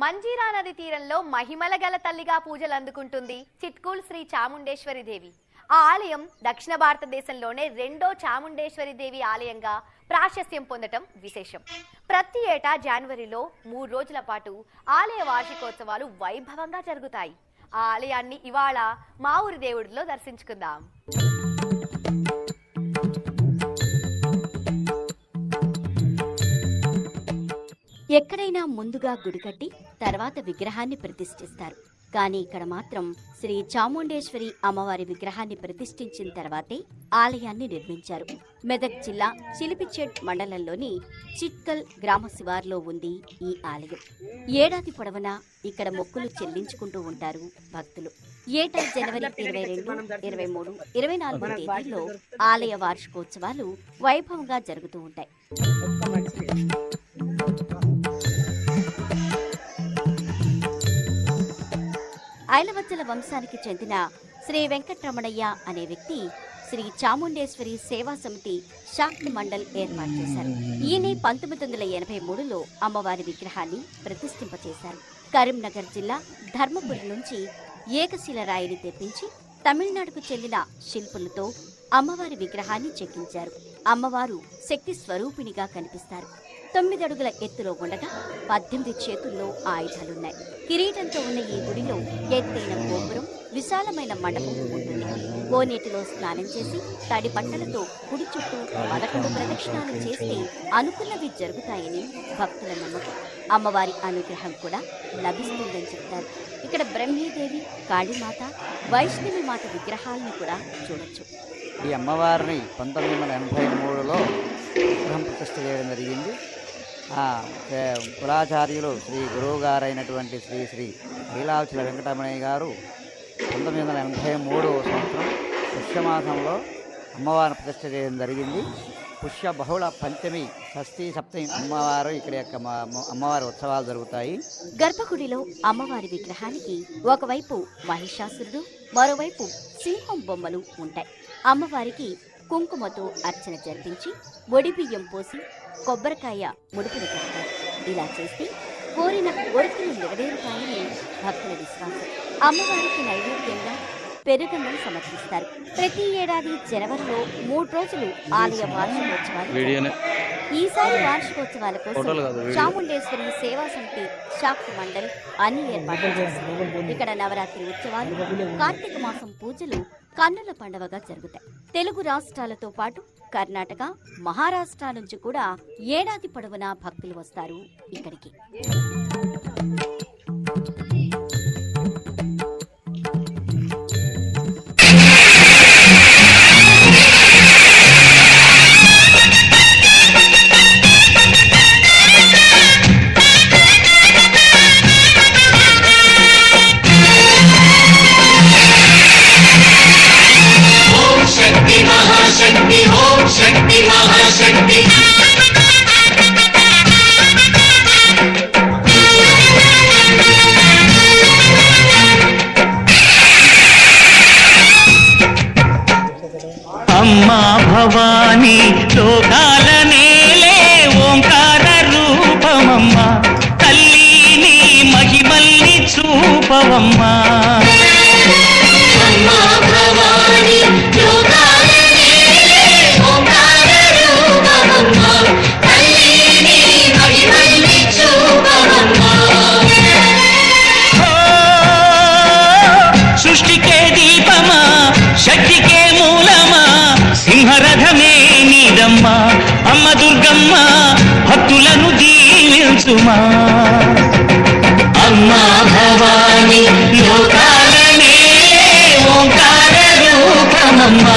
మంజీరా నది తీరంలో మహిమల గల తల్లిగా పూజలు అందుకుంటుంది చిట్కూల్ శ్రీ చాముండేశ్వరి దేవి. ఆ ఆలయం దక్షిణ భారతదేశంలోనే రెండో చాముండేశ్వరి దేవి ఆలయంగా ప్రాశస్త్యం పొందటం విశేషం. ప్రతి ఏటా జనవరిలో మూడు రోజుల పాటు ఆలయ వార్షికోత్సవాలు వైభవంగా జరుగుతాయి. ఆ ఆలయాన్ని ఇవాళ మా ఊరి దేవుడిలో దర్శించుకుందాం. ఎక్కడైనా ముందుగా గుడి కట్టి తర్వాత విగ్రహాన్ని ప్రతిష్ఠిస్తారు. కానీ ఇక్కడ మాత్రం శ్రీ చాముండేశ్వరి అమ్మవారి విగ్రహాన్ని ప్రతిష్ఠించిన తర్వాతే ఆలయాన్ని నిర్మించారు. మెదక్ జిల్లా చిలిపిచెట్ మండలంలోని చిట్కల్ గ్రామ శివార్లో ఉంది ఈ ఆలయం. ఏడాది పొడవునా ఇక్కడ మొక్కులు చెల్లించుకుంటూ ఉంటారు భక్తులు. ఏటా జనవరి ఇరవై రెండు ఇరవై మూడు ఇరవై నాలుగు తేదీల్లో ఆలయ వార్షికోత్సవాలు వైభవంగా జరుగుతూ ఉంటాయి. ఐలవచ్చల వంశానికి చెందిన శ్రీ వెంకటరమణయ్య అనే వ్యక్తి శ్రీ చాముండేశ్వరి సేవా సమితి శాక్తి మండల్ ఏర్పాటు చేశారు. ఈయన పంతొమ్మిది వందల ఎనభై మూడులో అమ్మవారి విగ్రహాన్ని ప్రతిష్ఠింపచేశారు. కరీంనగర్ జిల్లా ధర్మపురి నుంచి ఏకశిల రాయిని తెప్పించి తమిళనాడుకు చెందిన శిల్పులతో అమ్మవారి విగ్రహాన్ని చెక్కించారు. అమ్మవారు శక్తి స్వరూపిణిగా కనిపిస్తారు. తొమ్మిది అడుగుల ఎత్తులో ఉండగా పద్దెనిమిది చేతుల్లో ఆయుధాలున్నాయి. కిరీటంతో ఉన్న ఈ గుడిలో ఎత్తైన గోపురం విశాలమైన మండపం ఉంటుంది. కోనేటిలో స్నానం చేసి తడి బట్టలతో గుడి చుట్టూ పదకొండు ప్రదక్షిణాలు చేస్తే అనుకున్నవి జరుగుతాయని భక్తుల నమ్మకం. అమ్మవారి అనుగ్రహం కూడా లభిస్తుందని చెప్తారు. ఇక్కడ బ్రహ్మీదేవి కాళీమాత వైష్ణవి మాత విగ్రహాలను కూడా చూడొచ్చు. ఈ అమ్మవారిని పంతొమ్మిది వందల ఎనభై మూడులో విగ్రహం ప్రతిష్ట చేయడం జరిగింది. కులాచార్యులు శ్రీ గురువు గారైనటువంటి శ్రీ శ్రీ లీలాచల వెంకటరమణయ్య గారు పంతొమ్మిది వందల ఎనభై మూడవ సంవత్సరం పుష్యమాసంలో అమ్మవారిని ప్రతిష్ట చేయడం జరిగింది. పుష్య బహుళ పంచమి షష్ఠి సప్తమి అమ్మవారు ఇక్కడ యొక్క అమ్మవారి ఉత్సవాలు జరుగుతాయి. గర్భగుడిలో అమ్మవారి విగ్రహానికి ఒకవైపు మహిషాసురుడు మరోవైపు సింహం బొమ్మలు ఉంటాయి. అమ్మవారికి కుంకుమతో అర్చన జరిపించి ఒడిబియ్యం పోసి కొబ్బరికాయ ముడుపులు కడతారు ఇలా చేస్తే కోరిన కోరికలు నెరవేరుతాయని భక్తుల విశ్వాసం. అమ్మవారికి నైవేద్యంగా పెరుగన్నం సమర్పిస్తారు. ప్రతి ఏడాది జనవరిలో మూడు రోజులు ఆలయ వార్షికోత్సవాలు ఈసారి వార్షికోత్సవాల కోసం. చాముండేశ్వరి సేవా సమితి శాక్తి మండల్ అన్ని ఏర్పాట్లు ఇక్కడ నవరాత్రి ఉత్సవాలు కార్తీక మాసం పూజలు కన్నుల పండవగా జరుగుతాయి. తెలుగు రాష్ట్రాలతో పాటు కర్ణాటక మహారాష్ట్ర నుంచి కూడా ఏడాది పొడవునా భక్తులు వస్తారు ఇక్కడికి. భవానీ లోకాల నేలే ఓంకార రూపమమ్మా. తల్లి నీ మహిమల్ని చూపవమ్మా. దీవించుమా అమ్మా భవాని లోకాలనే ఓంకార రూపమమ్మా.